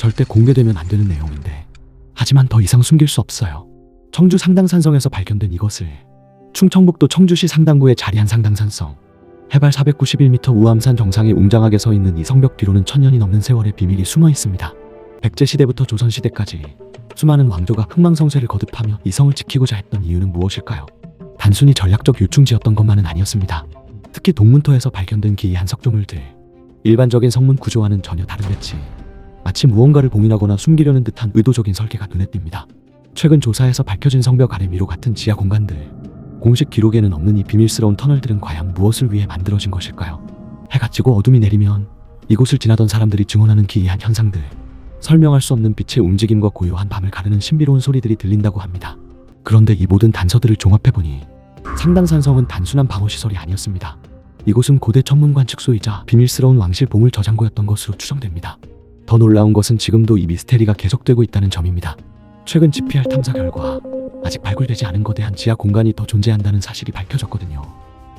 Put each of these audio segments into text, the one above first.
절대 공개되면 안 되는 내용인데 하지만 더 이상 숨길 수 없어요. 청주 상당산성에서 발견된 이것을 충청북도 청주시 상당구에 자리한 상당산성 해발 491m 우암산 정상에 웅장하게 서 있는 이 성벽 뒤로는 천년이 넘는 세월의 비밀이 숨어 있습니다. 백제 시대부터 조선 시대까지 수많은 왕조가 흥망성쇠를 거듭하며 이 성을 지키고자 했던 이유는 무엇일까요? 단순히 전략적 요충지였던 것만은 아니었습니다. 특히 동문터에서 발견된 기이한 석조물들 일반적인 성문 구조와는 전혀 다른 배치 마치 무언가를 봉인하거나 숨기려는 듯한 의도적인 설계가 눈에 띕니다. 최근 조사에서 밝혀진 성벽 아래 미로 같은 지하 공간들 공식 기록에는 없는 이 비밀스러운 터널들은 과연 무엇을 위해 만들어진 것일까요? 해가 지고 어둠이 내리면 이곳을 지나던 사람들이 증언하는 기이한 현상들 설명할 수 없는 빛의 움직임과 고요한 밤을 가르는 신비로운 소리들이 들린다고 합니다. 그런데 이 모든 단서들을 종합해보니 상당산성은 단순한 방어시설이 아니었습니다. 이곳은 고대 천문 관 측소이자 비밀스러운 왕실 보물 저장고였던 것으로 추정됩니다. 더 놀라운 것은 지금도 이 미스테리가 계속되고 있다는 점입니다. 최근 GPR 탐사 결과 아직 발굴되지 않은 거대한 지하 공간이 더 존재한다는 사실이 밝혀졌거든요.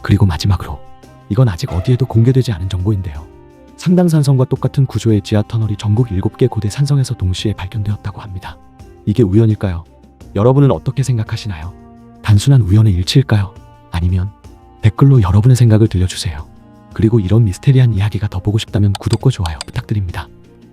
그리고 마지막으로 이건 아직 어디에도 공개되지 않은 정보인데요. 상당산성과 똑같은 구조의 지하 터널이 전국 7개 고대 산성에서 동시에 발견되었다고 합니다. 이게 우연일까요? 여러분은 어떻게 생각하시나요? 단순한 우연의 일치일까요? 아니면 댓글로 여러분의 생각을 들려주세요. 그리고 이런 미스테리한 이야기가 더 보고 싶다면 구독과 좋아요 부탁드립니다.